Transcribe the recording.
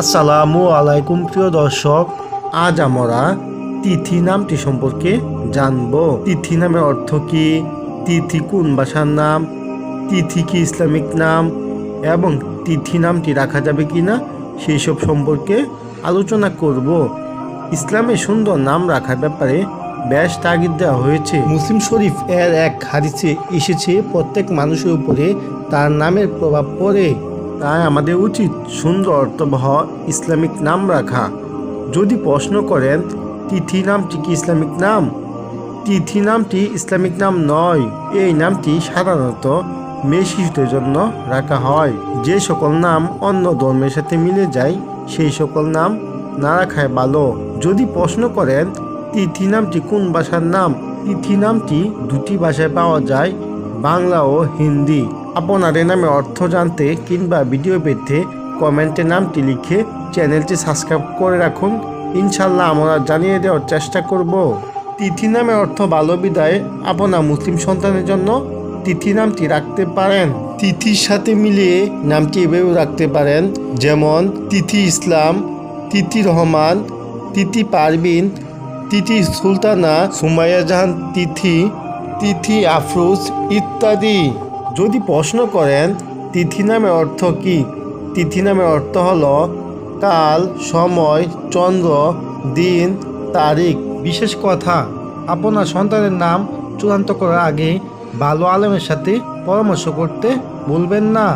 আসসালামু আলাইকুম, প্রিয় দর্শক। আজ আমরা তিথি নামটি সম্পর্কে জানব। তিথি নামের অর্থ কি? তিথি কোন ভাষার নাম? তিথি কি ইসলামিক নাম? এবং তিথি নামটি রাখা যাবে কি না সেই সব সম্পর্কে আলোচনা করব। ইসলামে সুন্দর নাম রাখার ব্যাপারে বেশ তাগিদ দেওয়া হয়েছে। মুসলিম শরীফ এর এক হাদিসে এসেছে, প্রত্যেক মানুষের উপরে তার নামের প্রভাব পড়ে। তাই আমাদের উচিত সুন্দর অর্থবহ ইসলামিক নাম রাখা। যদি প্রশ্ন করেন, তিথি নামটি কি ইসলামিক নাম? তিথি নামটি ইসলামিক নাম নয়, এই নামটি সাধারণত মেয়ে শিশুদের জন্য রাখা হয়। যে সকল নাম অন্য ধর্মের সাথে মিলে যায়, সেই সকল নাম না রাখায় ভালো। যদি প্রশ্ন করেন, তিথি নামটি কোন ভাষার নাম? তিথি নামটি দুটি ভাষায় পাওয়া যায়, বাংলা ও হিন্দি। আপনার নামে অর্থ জানতে কিংবা ভিডিও পেতে কমেন্টে নামটি লিখে চ্যানেলটি সাবস্ক্রাইব করে রাখুন। ইনশাল্লাহ আমরা জানিয়ে দেওয়ার চেষ্টা করব। তিথি নামে অর্থ ভালো বিদায় আপনার মুসলিম সন্তানের জন্য তিথি নামটি রাখতে পারেন। তিথির সাথে মিলিয়ে নামটি এভাবেও রাখতে পারেন, যেমন তিথি ইসলাম, তিথি রহমান, তিথি পারবিন তিথি সুলতানা, সুমাইয়া জাহান, তিথি তিথি আফরোজ ইত্যাদি। যদি প্রশ্ন করেন, তিথি নামে অর্থ কি? তিথি নামে অর্থ হল কাল, সময়, চন্দ্র, দিন, তারিখ। বিশেষ কথা, আপনার সন্তানের নাম চূড়ান্ত করার আগে ভালো আলমের সাথে পরামর্শ করতে ভুলবেন না।